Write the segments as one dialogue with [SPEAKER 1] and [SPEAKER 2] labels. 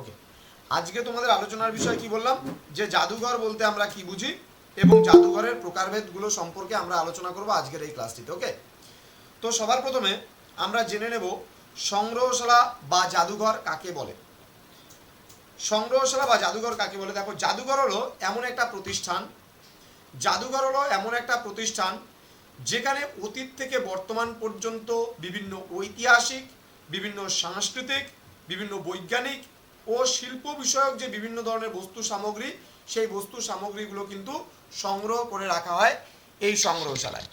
[SPEAKER 1] ওকে আজকে তোমাদের আলোচনার বিষয় কি বললাম? যে জাদুঘর বলতে আমরা কি বুঝি এবং জাদুঘরের প্রকারভেদগুলো সম্পর্কে আমরা আলোচনা করব আজকের এই ক্লাসটিতে ওকে তো সবার প্রথমে আমরা জেনে নেব সংগ্রহশালা বা জাদুঘর কাকে বলে। সংগ্রহশালা বা জাদুঘর কাকে বলে? দেখো, জাদুঘর হলো এমন একটা প্রতিষ্ঠান, জাদুঘর হলো এমন একটা প্রতিষ্ঠান যেখানে অতীত থেকে বর্তমান পর্যন্ত বিভিন্ন ঐতিহাসিক, বিভিন্ন সাংস্কৃতিক, বিভিন্ন বৈজ্ঞানিক ও শিল্প বিষয়ক যে বিভিন্ন ধরনের বস্তু সামগ্রী, সেই বস্তু সামগ্রীগুলো কিন্তু সংগ্রহ করে রাখা হয় এই সংগ্রহশালায়।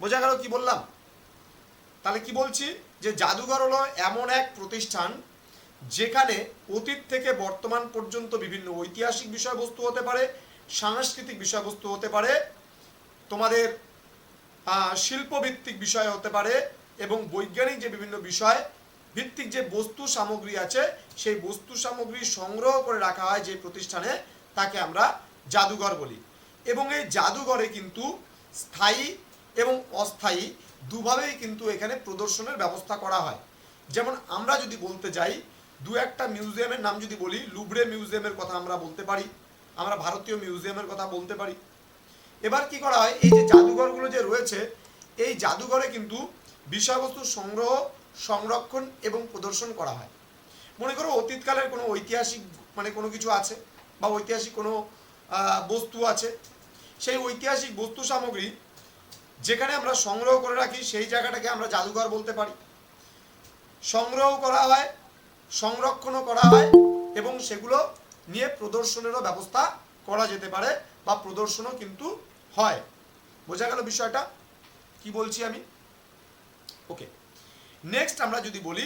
[SPEAKER 1] বোঝা গেল কি বললাম? তাহলে কি বলছি? যে জাদুঘর হলো এমন এক প্রতিষ্ঠান যেখানে অতীত থেকে বর্তমান পর্যন্ত বিভিন্ন ঐতিহাসিক বিষয়বস্তু হতে পারে, সাংস্কৃতিক বিষয়বস্তু হতে পারে, তোমাদের শিল্পভিত্তিক বিষয় হতে পারে এবং বৈজ্ঞানিক যে বিভিন্ন বিষয় ভিত্তিক যে বস্তু সামগ্রী আছে, সেই বস্তু সামগ্রী সংগ্রহ করে রাখা হয় যে প্রতিষ্ঠানে, তাকে আমরা জাদুঘর বলি। এবং এই জাদুঘরে কিন্তু স্থায়ী এবং অস্থায়ী দুভাবেই কিন্তু এখানে প্রদর্শনের ব্যবস্থা করা হয়। যেমন আমরা যদি বলতে যাই, দু একটা মিউজিয়ামের নাম যদি বলি লুবরে মিউজিয়ামের কথা আমরা বলতে পারি, আমরা ভারতীয় মিউজিয়ামের কথা বলতে পারি। এবার কি করা হয়, এই যে জাদুঘরগুলো যে রয়েছে, এই জাদুঘরে কিন্তু বিষয়বস্তু সংগ্রহ সংরক্ষণ এবং প্রদর্শন করা হয়। মনে করো অতীতকালের কোনো ঐতিহাসিক মানে কোনো কিছু আছে বা ঐতিহাসিক কোনো বস্তু আছে, সেই ঐতিহাসিক বস্তু সামগ্রী যেখানে আমরা সংগ্রহ করে রাখি, সেই জায়গাটাকে আমরা জাদুঘর বলতে পারি। সংগ্রহ করা হয়, সংরক্ষণও করা হয় এবং সেগুলো নিয়ে প্রদর্শনেরও ব্যবস্থা করা যেতে পারে বা প্রদর্শনও কিন্তু হয়। বোঝা গেল বিষয়টা? কি বলছি আমি? ওকে নেক্সট আমরা যদি বলি,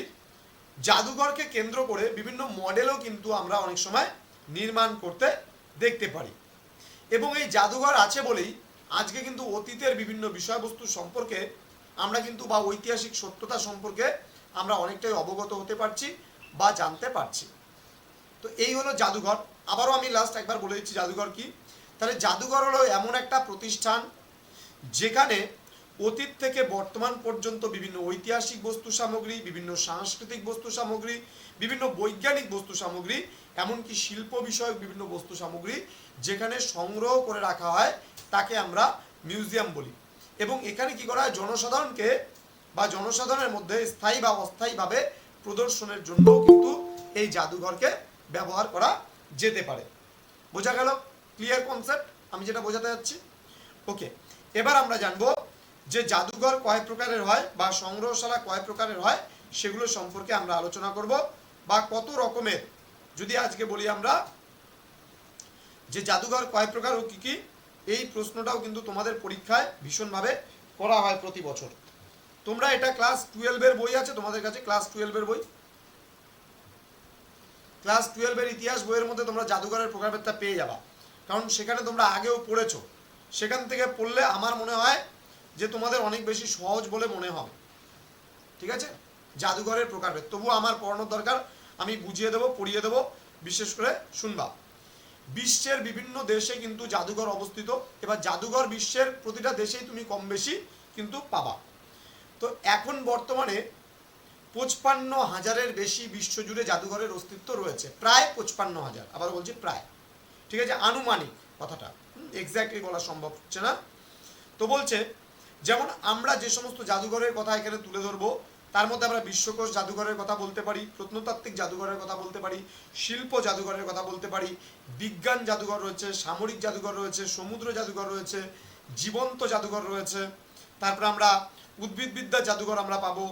[SPEAKER 1] জাদুঘরকে কেন্দ্র করে বিভিন্ন মডেলও কিন্তু আমরা অনেক সময় নির্মাণ করতে দেখতে পারি। এবং এই জাদুঘর আছে বলেই আজকে কিন্তু অতীতের বিভিন্ন বিষয়বস্তু সম্পর্কে আমরা কিন্তু বা ঐতিহাসিক সত্যতা সম্পর্কে আমরা অনেকটাই অবগত হতে পারছি বা জানতে পারছি। তো এই হলো জাদুঘর। আবারও আমি লাস্ট একবার বলে দিচ্ছি জাদুঘর কি? তাহলে জাদুঘর হলো এমন একটা প্রতিষ্ঠান যেখানে অতীত থেকে বর্তমান পর্যন্ত বিভিন্ন ঐতিহাসিক বস্তু সামগ্রী, বিভিন্ন সাংস্কৃতিক বস্তু সামগ্রী, বিভিন্ন বৈজ্ঞানিক বস্তু সামগ্রী, এমনকি শিল্প বিষয়ক বিভিন্ন বস্তু সামগ্রী যেখানে সংগ্রহ করে রাখা হয়, তাকে আমরা মিউজিয়াম বলি। এবং এখানে কি করা হয়? জনসাধারণকে বা জনসাধারণের মধ্যে স্থায়ী বা অস্থায়ীভাবে প্রদর্শনের জন্য কিন্তু এই জাদুঘরকে ব্যবহার করা যেতে পারে। বোঝা গেল? ক্লিয়ার কনসেপ্ট আমি যেটা বোঝাতে যাচ্ছি? ওকে এবার আমরা জানব যে জাদুঘর কয় প্রকারের হয় বা সংগ্রহশালা কয় প্রকারের হয়, সেগুলো সম্পর্কে আমরা আলোচনা করব বা কত রকমের। যদি আজকে বলি আমরা যে জাদুঘর কয় প্রকার ও কি কি, এই প্রশ্নটাও কিন্তু তোমাদের পরীক্ষায় ভীষণভাবে করা হয় প্রতি বছর। তোমরা এটা ক্লাস টুয়েলভের বই আছে, তোমাদের কাছে ক্লাস টুয়েলভের বই? ক্লাস টুয়েলভের ইতিহাস বইয়ের মধ্যে তোমরা জাদুঘরের প্রকারভেদটা পেয়ে যাবা। কারণ সেখানে তোমরা আগেও পড়েছো। সেখান থেকে পড়লে আমার মনে হয় যে তোমাদের অনেক বেশি সহজ বলে মনে হবে। ঠিক আছে? জাদুঘরের প্রকারভেদ। তবুও আমার পড়ানোর দরকার। আমি বুঝিয়ে দেবো, পড়িয়ে দেবো, বিশেষ করে শুনবা। বিশ্বের বিভিন্ন দেশে কিন্তু জাদুঘর অবস্থিত। এবার জাদুঘর বিশ্বের প্রতিটা দেশেই তুমি কম বেশি কিন্তু পাবা। তো এখন বর্তমানে পঁচপান্ন হাজারের বেশি বিশ্বজুড়ে জাদুঘরের অস্তিত্ব রয়েছে। প্রায় পঁচপান্ন হাজার। আবার বলছি প্রায়। ঠিক আছে? আনুমানিক কথাটা। এক্স্যাক্টলি বলা সম্ভব হচ্ছে না। তো বলছে যেমন আমরা যে সমস্ত জাদুঘরের কথা এখানে তুলে ধরবো, তার মধ্যে আমরা বিশ্বকোষ জাদুঘরের কথা বলতে পারি, প্রত্নতাত্ত্বিক জাদুঘরের কথা বলতে পারি, শিল্প জাদুঘরের কথা বলতে পারি, বিজ্ঞান জাদুঘর রয়েছে, সামরিক জাদুঘর রয়েছে, সমুদ্র জাদুঘর রয়েছে, জীবন্ত জাদুঘর রয়েছে, তারপর আমরা উদ্ভিদবিদ্যা জাদুঘর আমরা পাবো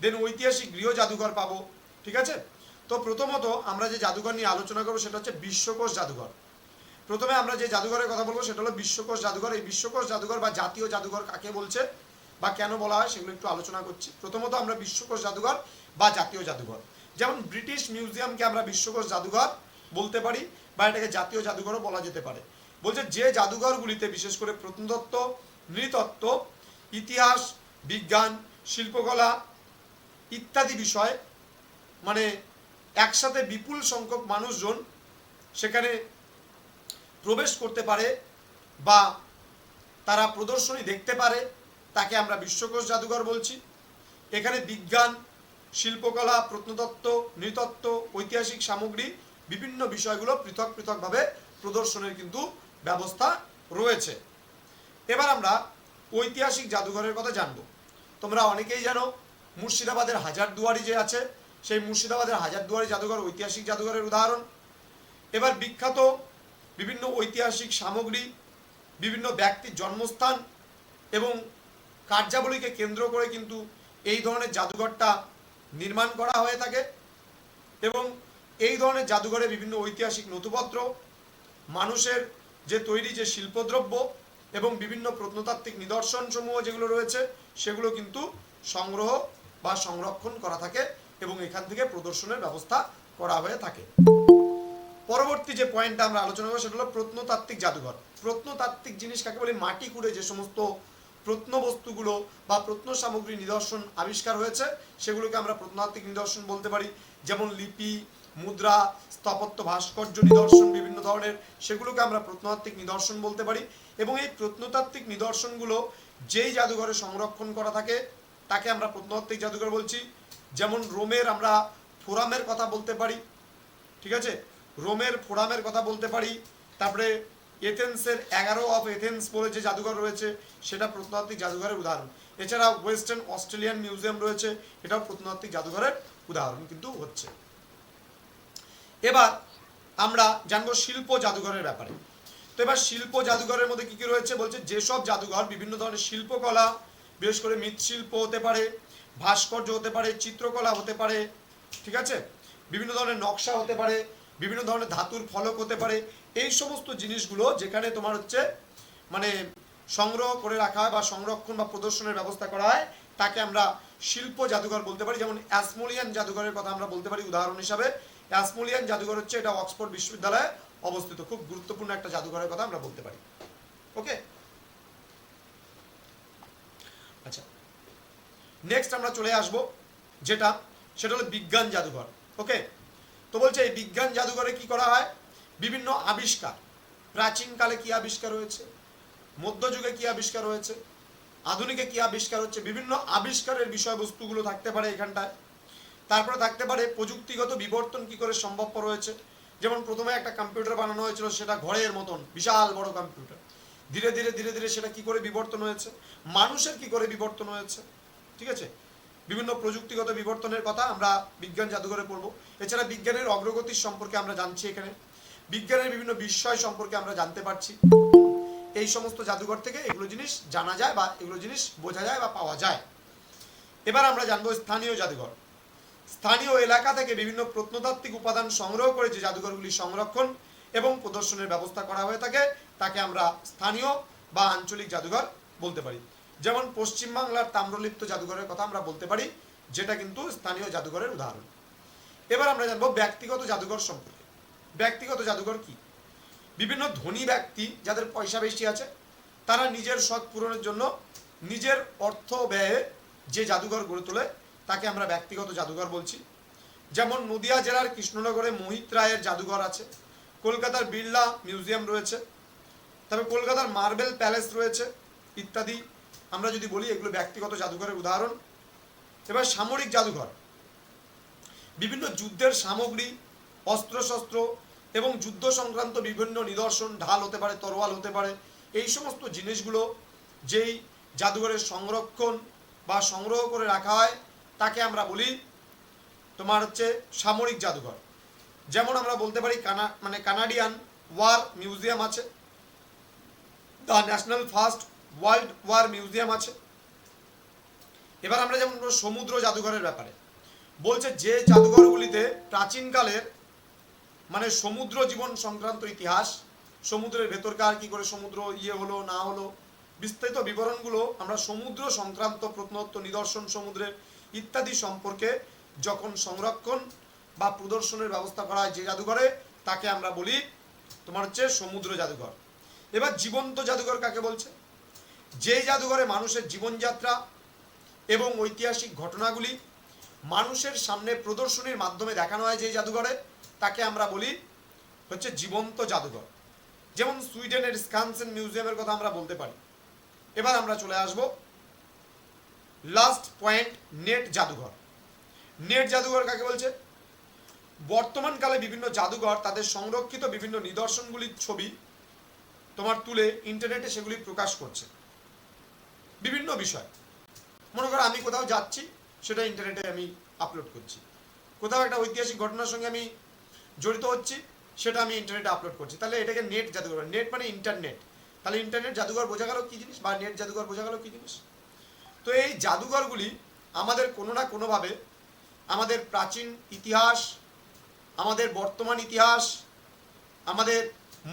[SPEAKER 1] দেন ঐতিহাসিক গৃহ জাদুঘর পাবো, ঠিক আছে? তো প্রথমত আমরা যে জাদুঘর নিয়ে আলোচনা করব সেটা হচ্ছে বিশ্বকোষ জাদুঘর। প্রথমে আমরা যে জাদুঘরের কথা বলব, সেটা হলো বিশ্বকোষ জাদুঘর। এই বিশ্বকোষ জাদুঘর বা জাতীয় জাদুঘর কাকে বলছে বা কেন বলা হয় সেগুলো একটু আলোচনা করছি। প্রথমত আমরা বিশ্বকোষ জাদুঘর বা জাতীয় জাদুঘর। যেমন ব্রিটিশ মিউজিয়ামকে আমরা বিশ্বকোষ জাদুঘর বলতে পারি বা এটাকে জাতীয় জাদুঘরও বলা যেতে পারে। বলছে যে জাদুঘরগুলিতে বিশেষ করে প্রত্নতত্ত্ব, নৃতত্ত্ব, ইতিহাস, বিজ্ঞান, শিল্পকলা ইত্যাদি বিষয় মানে একসাথে বিপুল সংখ্যক মানুষজন সেখানে প্রবেশ করতে পারে বা তারা প্রদর্শনী দেখতে পারে, তাকে আমরা বিশ্বকোষ জাদুঘর বলছি। এখানে বিজ্ঞান, শিল্পকলা, প্রত্নতত্ত্ব, নৃতত্ত্ব, ঐতিহাসিক সামগ্রী, বিভিন্ন বিষয়গুলো পৃথক পৃথকভাবে প্রদর্শনের কিন্তু ব্যবস্থা রয়েছে। এবার আমরা ঐতিহাসিক জাদুঘরের কথা জানব। তোমরা অনেকেই জানো, মুর্শিদাবাদের হাজারদুয়ারি যে আছে, সেই মুর্শিদাবাদের হাজারদুয়ারি জাদুঘর ঐতিহাসিক জাদুঘরের উদাহরণ। এবার বিখ্যাত বিভিন্ন ঐতিহাসিক সামগ্রী, বিভিন্ন ব্যক্তির জন্মস্থান এবং কার্যাবলীকে কেন্দ্র করে কিন্তু এই ধরনের জাদুঘরটা নির্মাণ করা হয়ে থাকে এবং এই ধরনের জাদুঘরে বিভিন্ন ঐতিহাসিক নথিপত্র, মানুষের যে তৈরি যে শিল্পদ্রব্য এবং বিভিন্ন প্রত্নতাত্ত্বিক নিদর্শন সমূহ যেগুলো রয়েছে, সেগুলো কিন্তু সংগ্রহ বা সংরক্ষণ করা থাকে এবং এখান থেকে প্রদর্শনের ব্যবস্থা করা হয়ে থাকে। পরবর্তী যে পয়েন্টটা আমরা আলোচনা করব, সেটা হলো প্রত্নতাত্ত্বিক জাদুঘর। প্রত্নতাত্ত্বিক জিনিস কাকে বলে? মাটি কুড়ে যে সমস্ত প্রত্নবস্তুগুলো বা প্রত্ন সামগ্রী নিদর্শন আবিষ্কার হয়েছে, সেগুলোকে আমরা প্রত্নতাত্ত্বিক নিদর্শন বলতে পারি। যেমন লিপি, মুদ্রা, স্থাপত্য ভাস্কর্য নিদর্শন, বিভিন্ন ধরনের, সেগুলোকে আমরা প্রত্নতাত্ত্বিক নিদর্শন বলতে পারি। এবং এই প্রত্নতাত্ত্বিক নিদর্শনগুলো যেই জাদুঘরে সংরক্ষণ করা থাকে, তাকে আমরা প্রত্নতাত্ত্বিক জাদুঘর বলছি। যেমন রোমের আমরা ফোরামের কথা বলতে পারি। ঠিক আছে? রোমের ফোরামের কথা বলতে পারি। তারপরে এথেন্সের এগারো অফ এথেন্স বলে যে জাদুঘর রয়েছে, সেটা প্রত্নতাত্ত্বিক জাদুঘরের উদাহরণ। এছাড়া ওয়েস্টার্ন অস্ট্রেলিয়ান মিউজিয়াম রয়েছে, এটাও প্রত্নতাত্ত্বিক জাদুঘরের উদাহরণ কিন্তু হচ্ছে। এবার আমরা জানব শিল্প জাদুঘরের ব্যাপারে। তো এবার শিল্প জাদুঘরের মধ্যে কি কি রয়েছে বলছে, যেসব জাদুঘর বিভিন্ন ধরনের শিল্পকলা, বিশেষ করে মৃৎশিল্প হতে পারে, ভাস্কর্য হতে পারে, চিত্রকলা হতে পারে, ঠিক আছে? বিভিন্ন ধরনের নকশা হতে পারে বিভিন্ন ধরনের ধাতুর ফলক হতে পারে। এই সমস্ত জিনিসগুলো যেখানে তোমার হচ্ছে মানে সংগ্রহ করে রাখা হয় বা সংরক্ষণ বা প্রদর্শনের ব্যবস্থা করা হয়, তাকে আমরা শিল্প জাদুঘর বলতে পারি। যেমন অ্যাসমোলিয়ান জাদুঘরের কথা আমরা বলতে পারি উদাহরণ হিসাবে। অ্যাসমোলিয়ান জাদুঘর হচ্ছে এটা অক্সফোর্ড বিশ্ববিদ্যালয়ে অবস্থিত। খুব গুরুত্বপূর্ণ একটা জাদুঘরের কথা আমরা বলতে পারি। ওকে? আচ্ছা। নেক্সট আমরা চলে আসব, যেটা, সেটা হলো বিজ্ঞান জাদুঘর। ওকে? তো বলছে, এই বিজ্ঞান জাদুঘরে কি করা হয়? বিভিন্ন আবিষ্কার। প্রাচীনকালে কি আবিষ্কার হয়েছে? মধ্যযুগে কি আবিষ্কার হয়েছে? আধুনিকে কি আবিষ্কার হচ্ছে? বিভিন্ন আবিষ্কারের বিষয়বস্তুগুলো থাকতে পারে এখানটায়। তারপরে থাকতে পারে প্রযুক্তিগত বিবর্তন কি করে সম্ভবপর হয়েছে? যেমন প্রথমে একটা কম্পিউটার বানানো হয়েছিল, সেটা ঘরের মতন, বিশাল বড় কম্পিউটার। ধীরে ধীরে ধীরে ধীরে সেটা কি করে বিবর্তন হয়েছে? মানুষের কি করে বিবর্তন হয়েছে? ঠিক আছে? বিভিন্ন প্রযুক্তিগত বিবর্তনের কথা আমরা বিজ্ঞান জাদুঘরে পড়ব। এছাড়া বিজ্ঞানের অগ্রগতির সম্পর্কে আমরা জানছি এখানে। বিজ্ঞানের বিভিন্ন বিষয় সম্পর্কে আমরা জানতে পারছি। এই সমস্ত জাদুঘর থেকে এগুলো জিনিস জানা যায় বা এগুলো জিনিস বোঝা যায় বা পাওয়া যায়। এবার আমরা জানব স্থানীয় জাদুঘর। স্থানীয় এলাকা থেকে বিভিন্ন প্রত্নতাত্ত্বিক উপাদান সংগ্রহ করে যে জাদুঘরগুলি সংরক্ষণ এবং প্রদর্শনের ব্যবস্থা করা হয়ে থাকে, তাকে আমরা স্থানীয় বা আঞ্চলিক জাদুঘর বলতে পারি। যেমন পশ্চিমবাংলার তাম্রলিপ্ত জাদুঘরের কথা আমরা বলতে পারি, যেটা কিন্তু স্থানীয় জাদুঘরের উদাহরণ। এবার আমরা জানব ব্যক্তিগত জাদুঘর সম্পর্কে। ব্যক্তিগত জাদুঘর কি? বিভিন্ন ধনী ব্যক্তি যাদের পয়সা বেশি আছে, তারা নিজের শখ পূরণের জন্য নিজের অর্থ ব্যয়ে যে জাদুঘর গড়ে তোলে, তাকে আমরা ব্যক্তিগত জাদুঘর বলছি। যেমন নদিয়া জেলার কৃষ্ণনগরে মোহিত রায়ের জাদুঘর আছে, কলকাতার বিড়লা মিউজিয়াম রয়েছে, তবে কলকাতার মার্বেল প্যালেস রয়েছে ইত্যাদি। আমরা যদি বলি এগুলো ব্যক্তিগত জাদুঘরের উদাহরণ, এবার সামরিক জাদুঘর। বিভিন্ন যুদ্ধের সামগ্রী, অস্ত্রশস্ত্র এবং যুদ্ধ সংক্রান্ত বিভিন্ন নিদর্শন, ঢাল হতে পারে, তরোয়াল হতে পারে, এই সমস্ত জিনিসগুলো যেই জাদুঘরের সংরক্ষণ বা সংগ্রহ করে রাখা হয়, তাকে আমরা বলি তোমার হচ্ছে সামরিক জাদুঘর। যেমন আমরা বলতে পারি কানা মানে কানাডিয়ান ওয়ার মিউজিয়াম আছে, the national first world war museum আছে। এবার আমরা যেমন সমুদ্র জাদুঘরের ব্যাপারে, বলছে যে জাদুঘরগুলিতে প্রাচীনকালের মানে সমুদ্র জীবন সংক্রান্ত ইতিহাস, সমুদ্রের ভেতরকার কি করে সমুদ্র ইয়ে হলো, না হলো, বিস্তারিত বিবরণগুলো আমরা সমুদ্র সংক্রান্ত প্রত্নত্ব নিদর্শন, সমুদ্রের ইত্যাদি সম্পর্কে যখন সংরক্ষণ বা প্রদর্শনের ব্যবস্থা করা হয় যে জাদুঘরে, তাকে আমরা বলি তোমার হচ্ছে সমুদ্র জাদুঘর। এবার জীবন্ত জাদুঘর কাকে বলছে? যে জাদুঘরে মানুষের জীবনযাত্রা এবং ঐতিহাসিক ঘটনাগুলি মানুষের সামনে প্রদর্শনীর মাধ্যমে দেখানো হয় যে জাদুঘরে, তাকে আমরা বলি হচ্ছে জীবন্ত জাদুঘর। যেমন সুইডেনের স্কানসেন মিউজিয়ামের কথা আমরা বলতে পারি। এবার আমরা চলে আসব লাস্ট পয়েন্ট, নেট জাদুঘর। নেট জাদুঘর কাকে বলছে? বর্তমানকালে বিভিন্ন জাদুঘর তাদের সংরক্ষিত বিভিন্ন নিদর্শনগুলির ছবি তোমার তুলে ইন্টারনেটে সেগুলি প্রকাশ করছে। বিভিন্ন বিষয়। মনে করো আমি কোথাও যাচ্ছি, সেটা ইন্টারনেটে আমি আপলোড করছি। কোথাও একটা ঐতিহাসিক ঘটনার সঙ্গে আমি জড়িত হচ্ছি, সেটা আমি ইন্টারনেটে আপলোড করছি। তাহলে এটাকে নেট জাদুঘর নেট মানে ইন্টারনেট তাহলে ইন্টারনেট জাদুঘর বোঝা গেল কী জিনিস, বা নেট জাদুঘর বোঝা গেল কী জিনিস? তো এই জাদুঘরগুলি আমাদের কোনো না কোনোভাবে আমাদের প্রাচীন ইতিহাস, আমাদের বর্তমান ইতিহাস, আমাদের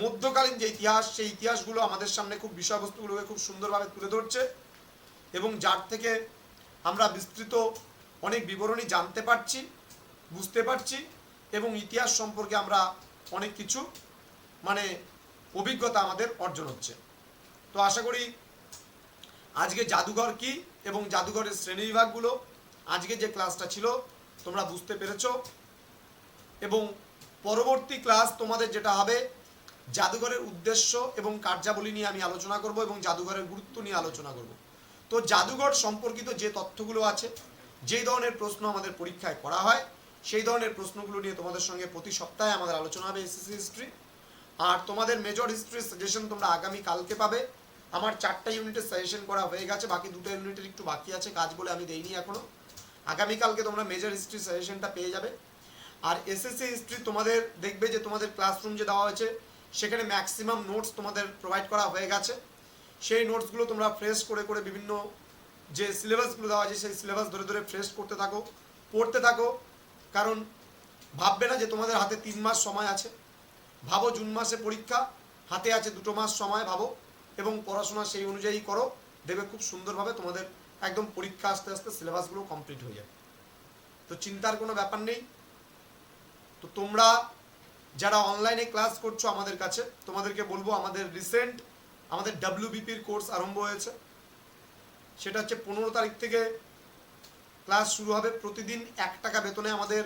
[SPEAKER 1] মধ্যকালীন যে ইতিহাস, সেই ইতিহাসগুলো আমাদের সামনে খুব বিষয়বস্তুগুলোকে খুব সুন্দরভাবে তুলে ধরছে। এবং যার থেকে আমরা বিস্তৃত অনেক বিবরণী জানতে পারছি, বুঝতে পারছি এবং ইতিহাস সম্পর্কে আমরা অনেক কিছু মানে অভিজ্ঞতা আমাদের অর্জন হচ্ছে। তো আশা করি আজকে জাদুঘর কি এবং জাদুঘরের শ্রেণীবিভাগগুলো, আজকে যে ক্লাসটা ছিল, তোমরা বুঝতে পেরেছ। এবং পরবর্তী ক্লাস তোমাদের যেটা হবে, জাদুঘরের উদ্দেশ্য এবং কার্যাবলী নিয়ে আমি আলোচনা করব এবং জাদুঘরের গুরুত্ব নিয়ে আলোচনা করব। তো জাদুঘর সম্পর্কিত যে তথ্যগুলো আছে, যে ধরনের প্রশ্ন আমাদের পরীক্ষায় করা হয়, সেই ধরনের প্রশ্নগুলো নিয়ে তোমাদের সঙ্গে প্রতি সপ্তাহে আমাদের আলোচনা হবে এসএসসি হিস্ট্রি আর তোমাদের মেজর হিস্ট্রির সাজেশন তোমরা আগামী কালকে পাবে। আমার চারটা ইউনিটের সাজেশন করা হয়ে গেছে, বাকি দুটো ইউনিটের একটু বাকি আছে কাজ বলে আমি দেইনি এখনও। আগামীকালকে তোমরা মেজর হিস্ট্রি সাজেশনটা পেয়ে যাবে। আর এসএসসি হিস্ট্রি তোমাদের দেখবে যে তোমাদের ক্লাসরুম যে দেওয়া হয়েছে, সেখানে ম্যাক্সিমাম নোটস তোমাদের প্রোভাইড করা হয়ে গেছে। সেই নোটসগুলো তোমরা ফ্রেশ করে করে বিভিন্ন যে সিলেবাসগুলো দেওয়া আছে, সেই সিলেবাস ধরে ধরে ফ্রেশ করতে থাকো, পড়তে থাকো। কারণ ভাববে না যে তোমাদের হাতে তিন মাস সময় আছে। ভাবো জুন মাসে পরীক্ষা, হাতে আছে দুটো মাস সময় ভাবো এবং পড়াশোনা সেই অনুযায়ী করো। দেখবে খুব সুন্দরভাবে তোমাদের একদম পরীক্ষা আস্তে আস্তে সিলেবাসগুলো কমপ্লিট হয়ে যাবে। তো চিন্তার কোনো ব্যাপার নেই। তো তোমরা যারা অনলাইনে ক্লাস করছ আমাদের কাছে, তোমাদেরকে বলব আমাদের রিসেন্ট আমাদের ডাব্লিউবিপির কোর্স আরম্ভ হয়েছে। সেটা হচ্ছে পনেরো তারিখ থেকে ক্লাস শুরু হবে। প্রতিদিন এক টাকা বেতনে আমাদের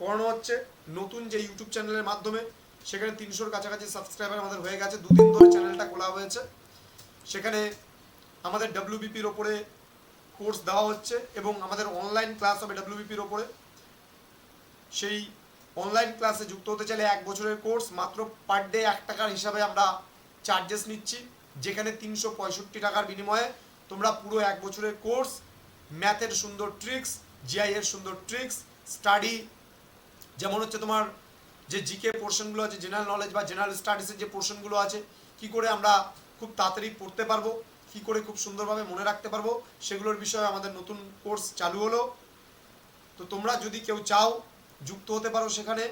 [SPEAKER 1] করানো হচ্ছে। নতুন যে ইউটিউব চ্যানেলের মাধ্যমে, সেখানে তিনশোর কাছাকাছি সাবস্ক্রাইবার আমাদের হয়ে গেছে। দুদিন ধরে চ্যানেলটা খোলা হয়েছে। সেখানে আমাদের ডাব্লিউবিপির ওপরে কোর্স দেওয়া হচ্ছে এবং আমাদের অনলাইন ক্লাস হবে ডাব্লিউবিপির ওপরে। সেই অনলাইন ক্লাসে যুক্ত হতে চাইলে এক বছরের কোর্স মাত্র পার ডে এক টাকার হিসাবে আমরা চার্জেস নিচ্ছি। যেখানে তিনশো পঁয়ষট্টি টাকার বিনিময়ে তোমরা পুরো এক বছরের কোর্স ম্যাথের সুন্দর ট্রিক্স জিআই এর সুন্দর ট্রিক্স স্টাডি যেমন হচ্ছে তোমার যে জিকে পোর্শনগুলো আছে জেনারেল নলেজ বা জেনারেল স্টাডিসের যে পোর্শনগুলো আছে, কি করে আমরা খুব তাড়াতাড়ি পড়তে পারব, কি করে খুব সুন্দরভাবে মনে রাখতে পারব, সেগুলোর বিষয়ে আমাদের নতুন কোর্স চালু হলো। তো তোমরা যদি কেউ চাও, যুক্ত হতে পারো সেখানে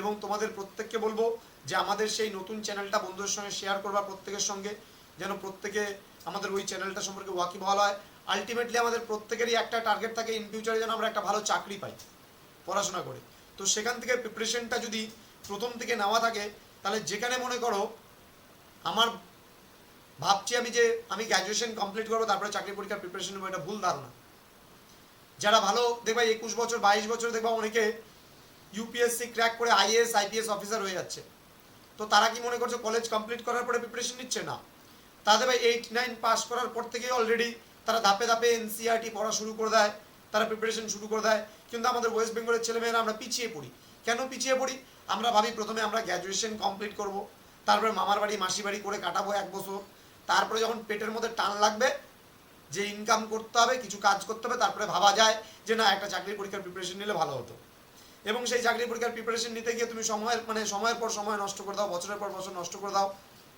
[SPEAKER 1] এবং তোমাদের প্রত্যেককে বলব যে আমাদের সেই নতুন চ্যানেলটা বন্ধুদের সঙ্গে শেয়ার করবা প্রত্যেকের সঙ্গে। যেন প্রত্যেকে আমাদের ওই চ্যানেলটা সম্পর্কে ওয়াকিবহাল হয় আলটিমেটলি আমাদের প্রত্যেকেরই একটা টার্গেট থাকে ইন ফিউচারে যেন আমরা একটা ভালো চাকরি পাই, পড়াশোনা করে। তো সেখান থেকে প্রিপারেশনটা যদি প্রথম থেকে নেওয়া থাকে, তাহলে যেখানে মনে করো আমার ভাবছি আমি যে আমি গ্র্যাজুয়েশন কমপ্লিট করব, তারপরে চাকরি পরীক্ষার প্রিপারেশন নেব, এটা ভুল ধারণা। যারা ভালো, দেখবা একুশ বছর, বাইশ বছর দেখবা অনেকে ইউপিএসসি ক্র্যাক করে আইএএস আইপিএস অফিসার হয়ে যাচ্ছে। তো তারা কি মনে করছে কলেজ কমপ্লিট করার পরে প্রিপারেশন নিচ্ছে? না। তাদের ভাই এইট নাইন পাস করার পর থেকেই অলরেডি তারা ধাপে ধাপে এনসিআরটি পড়া শুরু করে দেয়, তারা প্রিপারেশন শুরু করে দেয়। কিন্তু আমাদের ওয়েস্ট বেঙ্গলের ছেলেমেয়েরা আমরা পিছিয়ে পড়ি। কেন পিছিয়ে পড়ি? আমরা ভাবি প্রথমে আমরা গ্র্যাজুয়েশন কমপ্লিট করব, তারপরে মামার বাড়ি মাসি বাড়ি করে কাটাবো এক বছর। তারপরে যখন পেটের মধ্যে টান লাগবে, যে ইনকাম করতে হবে, কিছু কাজ করতে হবে, তারপরে ভাবা যায় যে না, একটা চাকরির পরীক্ষার প্রিপারেশন নিলে ভালো হতো। এবং সেই চাকরি পরীক্ষার প্রিপারেশন নিতে গিয়ে তুমি সময়ের মানে সময়ের পর সময় নষ্ট করে দাও, বছরের পর বছর নষ্ট করে দাও।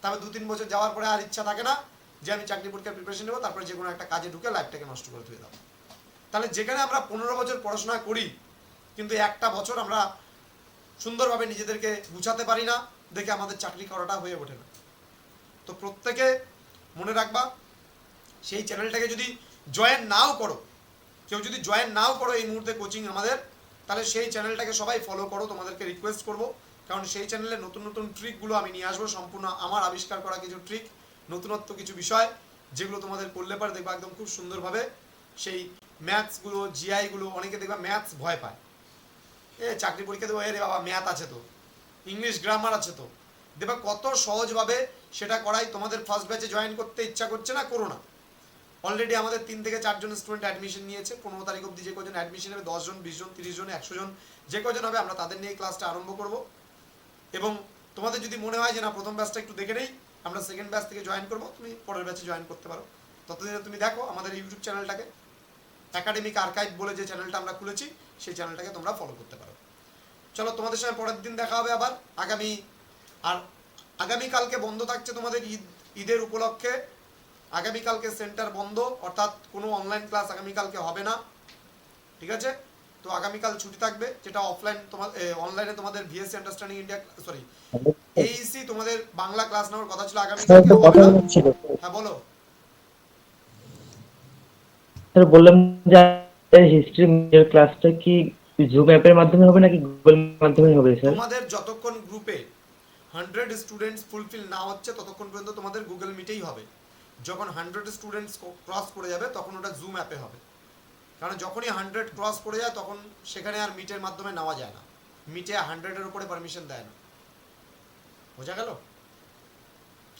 [SPEAKER 1] তারপরে দু তিন বছর যাওয়ার পরে আর ইচ্ছা থাকে না যে আমি চাকরি পরীক্ষার প্রিপারেশন নেব, তারপরে যে কোনো একটা কাজে ঢুকে লাইফটাকে নষ্ট করে ধুয়ে দাও। তাহলে যেখানে আমরা পনেরো বছর পড়াশোনা করি, কিন্তু একটা বছর আমরা সুন্দরভাবে নিজেদেরকে গুছাতে পারি না, দেখে আমাদের চাকরি করাটা হয়ে ওঠে না। তো প্রত্যেকে মনে রাখবা, সেই চ্যানেলটাকে যদি জয়েন নাও করো, কেউ যদি জয়েন নাও করো এই মুহূর্তে কোচিং আমাদের, তাহলে সেই চ্যানেলটাকে সবাই ফলো করো, তোমাদেরকে রিকোয়েস্ট করব। কারণ সেই চ্যানেলে নতুন নতুন ট্রিকগুলো আমি নিয়ে আসব, সম্পূর্ণ আমার আবিষ্কার করা কিছু ট্রিক নতুনত্ব কিছু বিষয়, যেগুলো তোমাদের করলে পারে দেখবা একদম খুব সুন্দরভাবে। সেই ম্যাথসগুলো জিআইগুলো অনেকে দেখবা ম্যাথস ভয় পায়। এ, চাকরি পরীক্ষা দেবো রে বাবা ম্যাথ আছে তো। ইংলিশ গ্রামার আছে তো। দেখবা কত সহজভাবে সেটা করাই তোমাদের ফার্স্ট ব্যাচে জয়েন করতে ইচ্ছা করছে না, করো না। অলরেডি আমাদের তিন থেকে চারজন স্টুডেন্ট অ্যাডমিশন নিয়েছে। পনেরো তারিখ অবধি যে কজন অ্যাডমিশন হবে দশজন বিশজন তিরিশ জন, একশো জন, যে কজন হবে আমরা তাদের নিয়ে ক্লাসটা আরম্ভ করব। এবং তোমাদের যদি মনে হয় যে না, প্রথম ব্যাচটা একটু দেখে নেই, আমরা সেকেন্ড ব্যাচ থেকে জয়েন করব, তুমি পরের ব্যাচে জয়েন করতে পারো। ততদিনে তুমি দেখো আমাদের ইউটিউব চ্যানেলটাকে একাডেমিক আর্কাইভ বলে যে চ্যানেলটা আমরা খুলেছি, সেই চ্যানেলটাকে তোমরা ফলো করতে পারো। চলো, তোমাদের সঙ্গে পরের দিন দেখা হবে আবার। আগামী, আর আগামীকালকে বন্ধ থাকছে তোমাদের ঈদ, ঈদের উপলক্ষে। আগামীকালকে সেন্টার বন্ধ, অর্থাৎ কোনো অনলাইন ক্লাস আগামীকালকে হবে না। ঠিক আছে? তো আগামীকাল ছুটি থাকবে যেটা অফলাইন তোমার অনলাইনে তোমাদের ভিএসসি আন্ডারস্ট্যান্ডিং ইন্ডিয়া সরি এইসি তোমাদের বাংলা ক্লাস নেওয়ার কথা ছিল
[SPEAKER 2] হচ্ছিল
[SPEAKER 1] হ্যাঁ বলো।
[SPEAKER 2] স্যার বললাম যে হিস্ট্রি ক্লাসটা কি জুম অ্যাপের মাধ্যমে হবে নাকি গুগল মাধ্যমে হবে স্যার?
[SPEAKER 1] তোমাদের যতক্ষণ গ্রুপে হান্ড্রেড স্টুডেন্টস ফুলফিল না হচ্ছে ততক্ষণ পর্যন্ত তোমাদের গুগল মিটেই হবে। যখন হান্ড্রেড স্টুডেন্টস ক্রস করে যাবে তখন ওটা জুম অ্যাপে হবে। কারণ যখনই হান্ড্রেড ক্রস করে যায় তখন সেখানে আর মিটের মাধ্যমে নেওয়া যায় না। মিটে হান্ড্রেডের উপরে পারমিশন দেয় না। বোঝা গেল?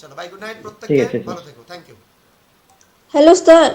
[SPEAKER 1] চলো বাই গুড নাইট প্রত্যেককে। ভালো থেকো থ্যাংক ইউ
[SPEAKER 3] হ্যালো স্যার